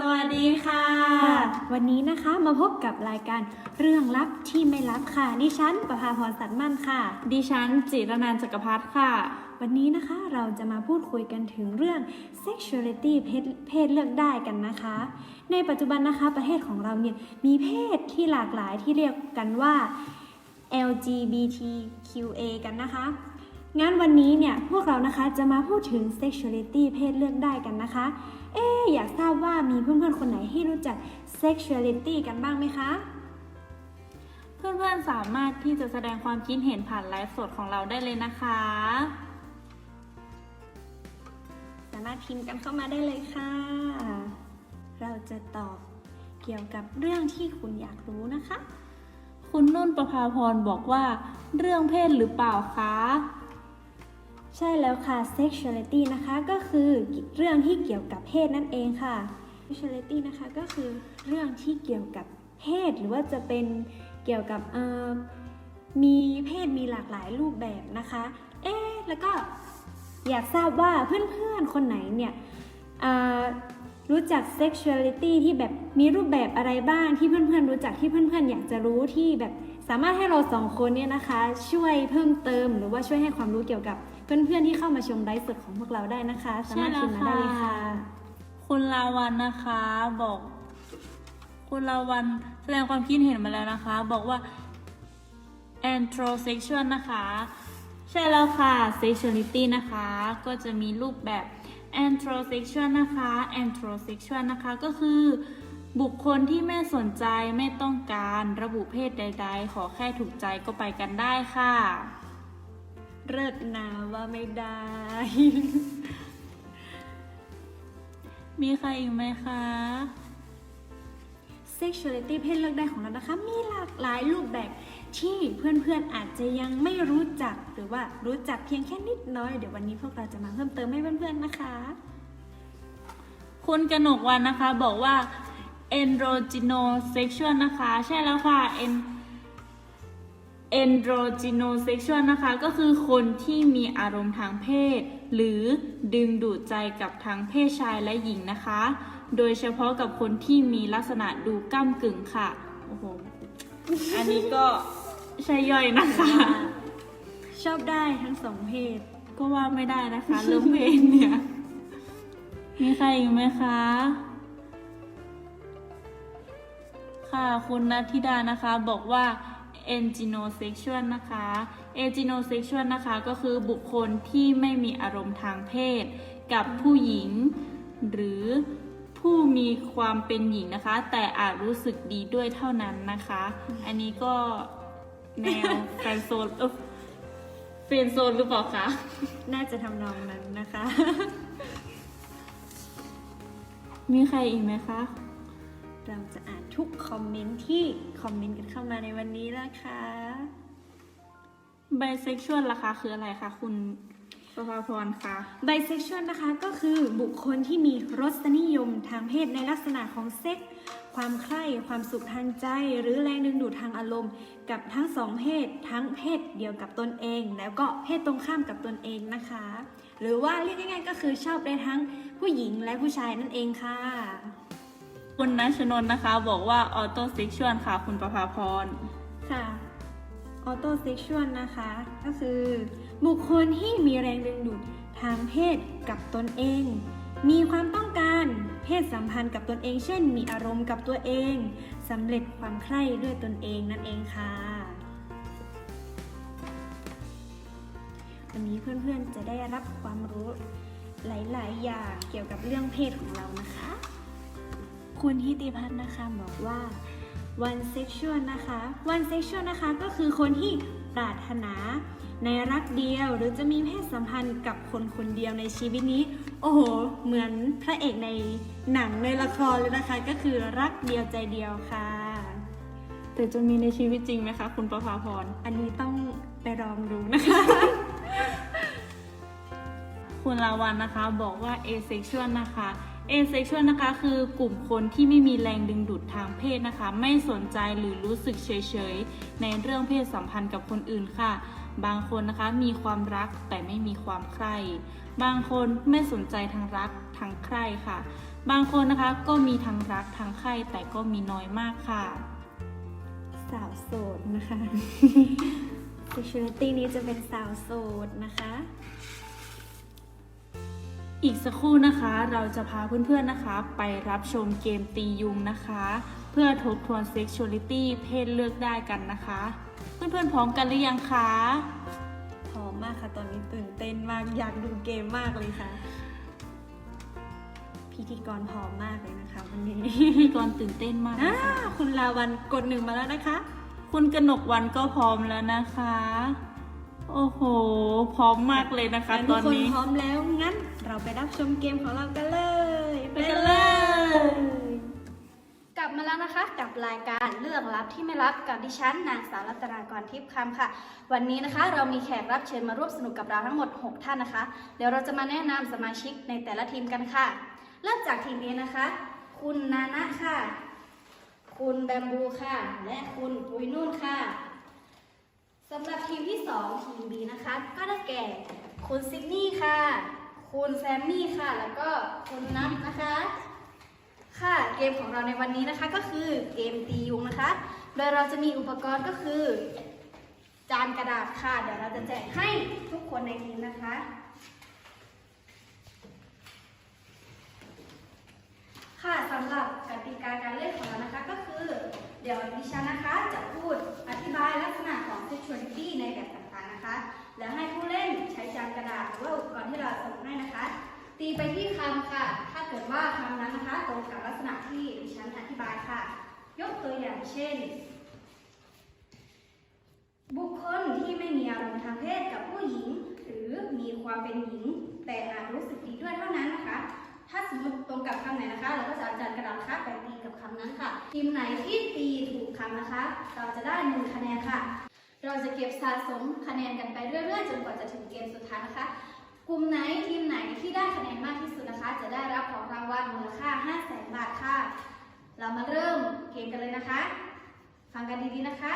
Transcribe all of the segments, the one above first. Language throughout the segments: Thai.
สวัสดีค่ะ วันนี้นะคะมาพบกับรายการเรื่องลับที่ไม่ลับค่ะ ดิฉันประภาพรสัตย์มั่นค่ะ ดิฉันจิรนันท์จักรพัฒน์ค่ะ วันนี้นะคะเราจะมาพูดคุยกันถึงเรื่อง sexuality เพศเพศเลือกได้กันนะคะ ในปัจจุบันนะคะประเทศของเราเนี่ยมีเพศที่หลากหลายที่เรียกกันว่า LGBTQA กันนะคะ งั้นวันนี้เนี่ยพวกเรานะคะจะมาพูดถึง sexuality เพศเลือกได้กันนะคะ เอ๊ะอยากทราบว่ามีเพื่อนๆคนไหนที่รู้จัก sexuality กันบ้างไหมคะ เพื่อนๆสามารถที่จะแสดงความคิดเห็นผ่านไลฟ์สดของเราได้เลยนะคะ สามารถพิมพ์กันเข้ามาได้เลยค่ะ เราจะตอบเกี่ยวกับเรื่องที่คุณอยากรู้นะคะ คุณนุ่นประภาพรบอกว่า เรื่องเพศหรือเปล่าคะ ใช่แล้วค่ะ sexuality นะคะก็คือเรื่องที่เกี่ยวกับเพศนั่นเองค่ะ sexuality นะคะก็คือเรื่องที่เกี่ยวกับเพศหรือว่าจะเป็นเกี่ยวกับมีเพศมีหลากหลายรูปแบบนะคะ เอ๊แล้วก็อยากทราบว่าเพื่อนๆ คนไหนเนี่ยรู้จัก sexuality ที่แบบมีรูปแบบอะไรบ้างที่เพื่อนๆ รู้จักที่เพื่อนๆ อยากจะรู้ที่แบบสามารถให้เราสองคนเนี่ยนะคะ ช่วยเพิ่มเติมหรือว่าช่วยให้ความรู้เกี่ยวกับ เพื่อนๆที่เข้ามาชมไลฟ์สดของพวกเราได้นะคะ สามารถพิมพ์มาได้เลยค่ะ คุณลาวันนะคะบอก คุณลาวันแสดงความคิดเห็นมาแล้วนะคะ บอกว่า androsexual นะคะ ใช่แล้วค่ะ sexuality นะคะ ก็จะมีรูปแบบ androsexual นะคะ androsexual นะคะ ก็คือบุคคลที่ไม่สนใจไม่ต้องการระบุเพศใด ๆ ขอแค่ถูกใจก็ไปกันได้ค่ะ เลิศนาว่าไม่ได้ มีใครอีกไหมคะ sexuality เพศเลือกได้ของเรานะคะ มีหลากหลายรูปแบบที่เพื่อนๆอาจจะยังไม่รู้จักหรือว่ารู้จักเพียงแค่นิดน้อย เดี๋ยววันนี้พวกเราจะมาเพิ่มเติมให้เพื่อนๆนะคะ คุณกนกวันนะคะบอกว่า androgynosexual นะคะ ใช่แล้วค่ะ en androgynosexual นะคะ ก็คือคนที่มีอารมณ์ทางเพศ หรือดึงดูดใจกับทั้งเพศชายและหญิงนะคะ โดยเฉพาะกับคนที่มีลักษณะดูก้ามกึ่งค่ะ โอ้โห อันนี้ก็ใช่ย่อยนะคะ ชอบได้ทั้งสองเพศ ก็ว่าไม่ได้นะคะ เรื่องเพลงเนี่ย มีใครอีกไหมคะค่ะคุณนัทธิดานะคะบอกว่า enginosexual นะคะ enginosexual นะคะก็คือบุคคลที่ไม่มีอารมณ์ทางเพศ กับผู้หญิง หรือผู้มีความเป็นหญิงนะคะ แต่อาจรู้สึกดีด้วยเท่านั้นนะคะ อันนี้ก็แนวแฟนโซนเออเฟรนโซนหรือเปล่าคะ น่าจะทำนองนั้นนะคะ มีใครอีกไหมคะ เราจะอ่านทุกคอมเมนต์ที่คอมเมนต์กันเข้ามาในวันนี้นะคะ bisexual ล่ะคะคืออะไรคะคุณประภาพรคะไบเซ็กชวลนะคะก็คือบุคคลที่มีรสนิยมทางเพศในลักษณะของเซ็กส์ความใคร่ ความสุขทางใจ หรือแรงดึงดูดทางอารมณ์ กับทั้งสองเพศ ทั้งเพศเดียวกับตนเอง แล้วก็เพศตรงข้ามกับตนเองนะคะ หรือว่าเรียกง่ายๆก็คือชอบได้ทั้งผู้หญิงและผู้ชายนั่นเองค่ะ คุณนัชนน์นะคะบอกว่า autosexual ค่ะคุณประภาพร ค่ะออโตเซ็กชวลนะคะ ก็คือบุคคลที่มีแรงดึงดูดทางเพศกับตนเอง มีความต้องการเพศสัมพันธ์กับตนเอง เช่น มีอารมณ์กับตัวเองสำเร็จความใคร่ด้วยตนเองนั่นเองค่ะ วันนี้เพื่อนๆจะได้รับความรู้หลาย ๆ อย่างเกี่ยวกับเรื่องเพศของเรานะคะ คุณทิติพัฒน์นะคะบอกว่า one sexual นะคะ one sexual นะคะก็คือคนที่ปรารถนา ในรักเดียวหรือจะมีเพศสัมพันธ์กับคนคนเดียวในชีวิตนี้ โอ้โห เหมือนพระเอกในหนังในละครเลยนะคะ ก็คือรักเดียวใจเดียวค่ะ แต่จะมีในชีวิตจริงไหมคะ คุณประภาพร อันนี้ต้องไปลองดูนะคะ คุณลาวันนะคะบอกว่า asexual นะคะ asexual นะคะคือกลุ่มคนที่ไม่มีแรงดึงดูดทางเพศนะคะ ไม่สนใจหรือรู้สึกเฉยๆ ในเรื่องเพศสัมพันธ์กับคนอื่นค่ะ บางคนนะคะมีความรักแต่ไม่มีความใคร่ บางคนไม่สนใจทางรักทางใคร่ค่ะ บางคนนะคะก็มีทั้งรักทั้งใคร่แต่ก็มีน้อยมากค่ะ สาวโสดนะคะ sexuality นี้จะเป็นสาวโสดนะคะ อีกสักครู่นะคะเราจะพาเพื่อนๆนะคะ ไปรับชมเกมตียุงนะคะ เพื่อทบทวน sexuality เพศเลือกได้กันนะคะ เพื่อนๆพร้อมกันหรือยังคะพร้อมมากค่ะ ตอนนี้ตื่นเต้นมากอยากดูเกมมากเลยค่ะ พิธีกรพร้อมมากเลยนะคะวันนี้พิธีกรตื่นเต้นมากเลอ่ายค่ะคุณลาวันกดหนึ่งมาแล้วนะคะ คุณกนกวันก็พร้อมแล้วนะคะ โอ้โห พร้อมมากเลยนะคะงั้นตทุอกนคนนี้พร้อมแล้วงั้น เราไปรับชมเกมของเรากันเลย ไปกันเลย กลับมาแล้วนะคะกับรายการเรื่องลับที่ไม่ลับกับดิฉันนางสาวรัตนากรทิพย์คำค่ะ วันนี้นะคะ เรามีแขกรับเชิญมาร่วมสนุกกับเราทั้งหมด 6 ท่านนะคะ เดี๋ยวเราจะมาแนะนำสมาชิกในแต่ละทีมกันค่ะ เริ่มจากทีม A นะคะ คุณนานะค่ะ คุณแบมบูค่ะ และคุณปุยนุ่นค่ะ สำหรับทีมที่ 2 ทีม B นะคะ ก็ได้แก่คุณซิดนีย์ค่ะ คุณแซมมี่ค่ะ แล้วก็คุณนัทนะคะ ค่ะเกมของเราในวันนี้นะคะก็คือเกมตียุงนะคะ โดยเราจะมีอุปกรณ์ก็คือ จานกระดาษค่ะ เดี๋ยวเราจะแจกให้ทุกคนในทีมนะคะ ค่ะสำหรับกติกาการเล่นของเรานะคะก็คือ เดี๋ยวดิฉันนะคะจะพูดอธิบายลักษณะ ของ sexuality ในแบบต่างๆนะคะ แล้วให้ผู้เล่นใช้จานกระดาษหรือว่าอุปกรณ์ที่เราส่งให้นะคะ ตีไปที่คำค่ะ ถ้าเกิดว่าคำนั้นนะคะ ตรงกับลักษณะที่ดิฉันอธิบายค่ะ ยกตัวอย่างเช่น บุคคลที่ไม่มีอารมณ์ทางเพศกับผู้หญิง หรือมีความเป็นหญิง แต่อาจรู้สึกดีด้วยเท่านั้นนะคะถ้าสมมติตรงกับคำไหนนะคะ เราก็จะเอาจานกระดาษนะคะไปตีกับคำนั้นค่ะทีมไหนที่ตีถูกคำนะคะ เราจะได้หนึ่งคะแนนค่ะ เราจะเก็บสะสมคะแนนกันไปเรื่อยๆ จนกว่าจะถึงเกมสุดท้ายนะคะ กลุ่มไหนทีมไหนที่ได้คะแนนมากที่สุดนะคะ จะได้รับของรางวัลมูลค่า 5 0 0แสนบาทค่ะ เรามาเริ่มเกมกันเลยนะคะ ฟังกันดีๆนะคะ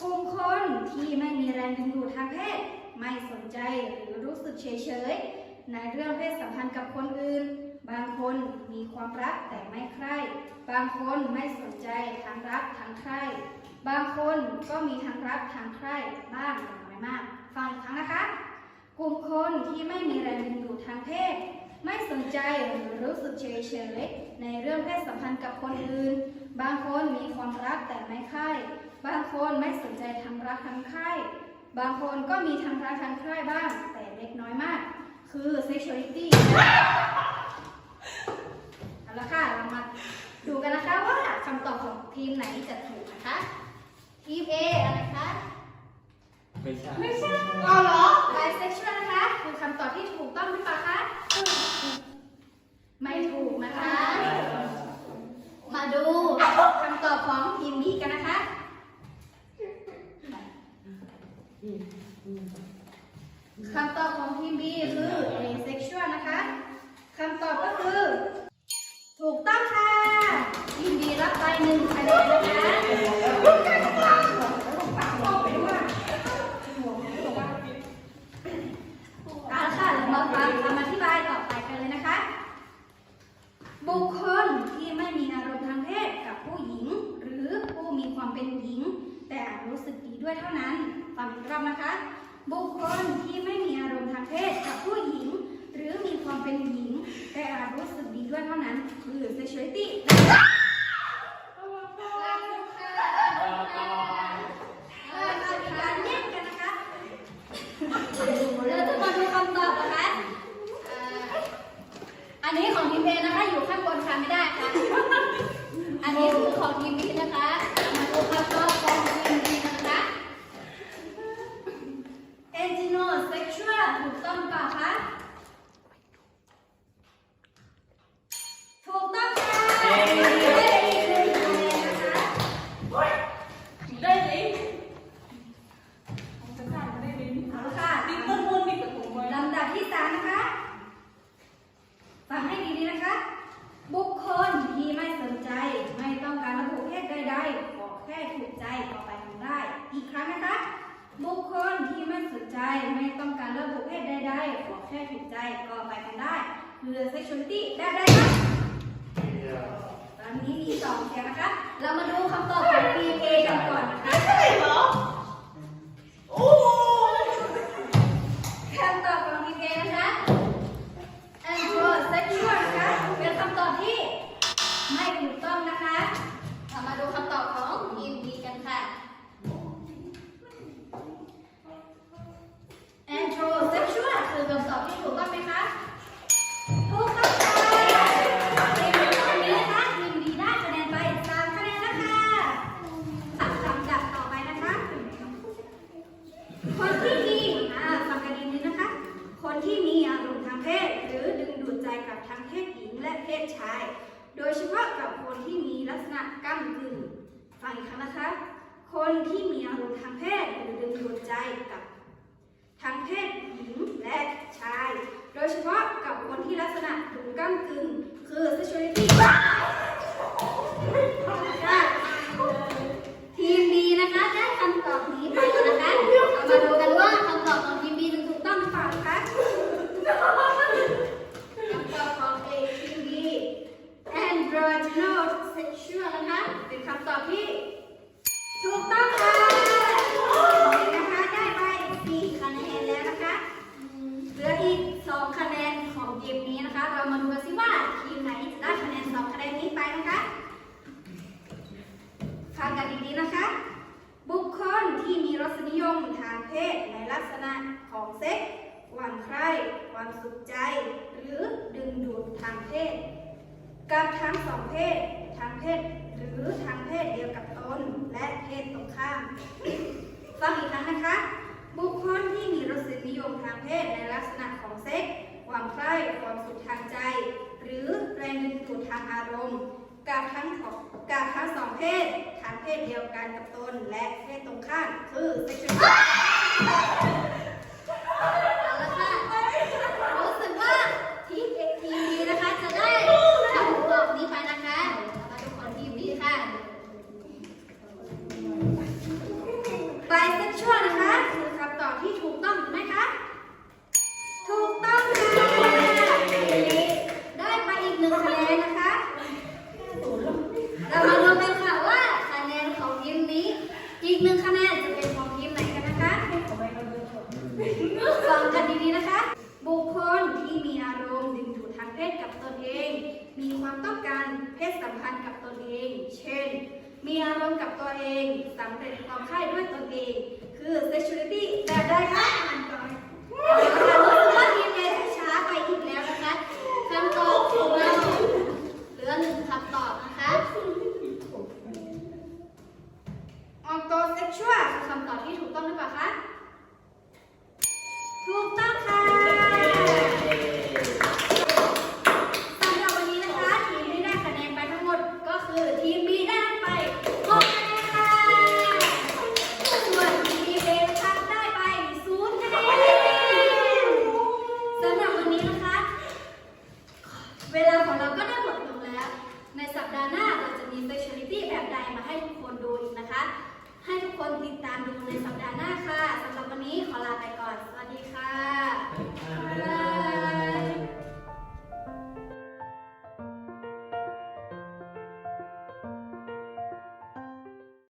กลุ่มคนที่ไม่มีแรงดึงดูดทางเพศ ไม่สนใจหรือรู้สึกเฉยๆในเรื่องเพศสัมพันธ์กับคนอื่น บางคนมีความรักแต่ไม่ใคร่ บางคนไม่สนใจทั้งรักทั้งใคร่ บางคนก็มีทั้งรักทั้งใคร่บ้างแต่น้อยมาก ฟังอีกครั้งนะคะ กลุ่มคนที่ไม่มีแรงดึงดูดทางเพศ ไม่สนใจหรือรู้สึกเฉยๆในเรื่องเพศสัมพันธ์กับคนอื่น บางคนมีความรักแต่ไม่ใคร่ บางคนไม่สนใจทั้งรักทั้งใคร่ บางคนก็มีทั้งรักทั้งใคร่บ้างแต่เล็กน้อยมาก คือ sexuality เอาละค่ะเรามาดูกันนะคะว่าคำตอบของทีมไหนจะถูกนะคะ ทีม A อะไรคะ ไม่ใช่ ไม่ใช่เอาเหรอ bisexual นะคะคือคำตอบที่ถูกต้องหรือเปล่าคะ ไม่ถูกนะคะ มาดูคำตอบของทีม B กันนะคะ คำตอบของทีม B คือ asexual นะคะคำตอบก็คือ ถูกต้องค่ะ ทีม B รับไปหนึ่งคะแนนนะคะ เอาละค่ะเรามาฟังคำอธิบายต่อไปกันเลยนะคะ บุคคลที่ไม่มีอารมณ์ทางเพศกับผู้หญิง หรือผู้มีความเป็นหญิง แต่อาจรู้สึกดีด้วยเท่านั้นฟังอีกรอบนะคะ บุคคลที่ไม่มีอารมณ์ทางเพศกับผู้หญิง หรือมีความเป็นหญิง แต่อาจรู้สึกดีด้วยเท่านั้น คือ sexuality เออมีการแย่งกันนะคะ เราจะมาดูคำตอบนะคะอ่า อันนี้ของทีมเอนะคะอยู่ข้างบนค่ะไม่ได้ค่ะ อันนี้คือของทีมบีนะคะ มาดูคำตอบของทีมบีนะคะ Angino sexual ถูกต้องเปล่าคะ ถูกต้องค่ะได้อีกหนึ่งคะแนนนะคะ ได้ดิ เอาละค่ะ ดิต้นมูลมีกระถุงไว้ ลำดับที่สามนะคะ ฟังให้ดีๆนะคะ บุคคลที่ไม่สนใจ ไม่ต้องการระบุเพศใดๆขอแค่ถูกใจต่อไปทำได้ อีกครั้งนะคะ บุคคลที่ ไม่สนใจไม่ต้องการระบุเพศใดๆขอแค่ถูกใจก็ไปกันได้คือ sexuality ได้ได้ครับตอนนี้มีสองเสียงนะคะ เรามาดูคำตอบของ PK กันก่อนนะคะใช่เหรอโอ้คำตอบของ PK นะคะ androsexual นะคะเป็นคำตอบที่ไม่ถูกต้องนะคะ เรามาดูคำตอบของ ฟังอีกครั้งนะคะ คนที่มีอารมณ์ทางเพศหรือดึงดูดใจกับทั้งเพศหญิงและชาย โดยเฉพาะกับคนที่ลักษณะถึงก้ากึ่งคือ sexuality ทีมดีนะคะได้คำตอบนี้ไปนะคะเรามาดูกันว่าคำตอบของทีมบีถูกต้องหรือเปล่าคะคำตอบของเอทีมบี androgyno sexual นะคะเป็นคำตอบที่ถูกต้องค่ะนะคะได้ไป4คะแนนแล้วนะคะเหลืออีก 2 คะแนนของเกมนี้นะคะ เรามาดูกันสิว่าทีมไหนจะได้คะแนน 2 คะแนนนี้ไปนะคะ ฟังกันดีๆนะคะ บุคคลที่มีรสนิยมทางเพศในลักษณะของเซ็กส์ความใความสุขใจ หรือดึงดูดทางเพศ กับทั้งสองเพศ ทางเพศ หรือทางเพศเดียวกับตนและเพศตรงข้าม ฟังอีกครั้งนะคะ บุคคลที่มีรสนิยมทางเพศในลักษณะของเซ็ก ความใคร่ความสุขทางใจ หรือแรงดึงดูดทางอารมณ์กับทั้งของกับทั้งสองเพศทางเพศเดียวกันกับตนและเพศตรงข้ามคือ sexual เอาละค่ะรู้สึกว่าทีมเอกทีมดีนะคะจะได้คำตอบนี้ไปนะคะมาดูของทีมดีค่ะ bisexual นะคะคือคำตอบที่ถูกต้องถูกไหมคะ ถูกต้องค่ะได้ไปอีกหนึ่งคะแนนนะคะ เรามาดูกันค่ะว่าคะแนนของทีมนี้ อีก หนึ่งคะแนนจะเป็นของทีมไหนกันนะคะฟังกันดีๆนะคะ บุคคลที่มีอารมณ์ดึงดูดทางเพศกับตนเอง มีความต้องการเพศสัมพันธ์กับตนเอง เช่น มีอารมณ์กับตัวเองสำเร็จความใคร่ด้วยตนเอง คือ sexuality แบบใดคะเรารู้สึกว่าทีมเอช้าไปอีกแล้วนะคะ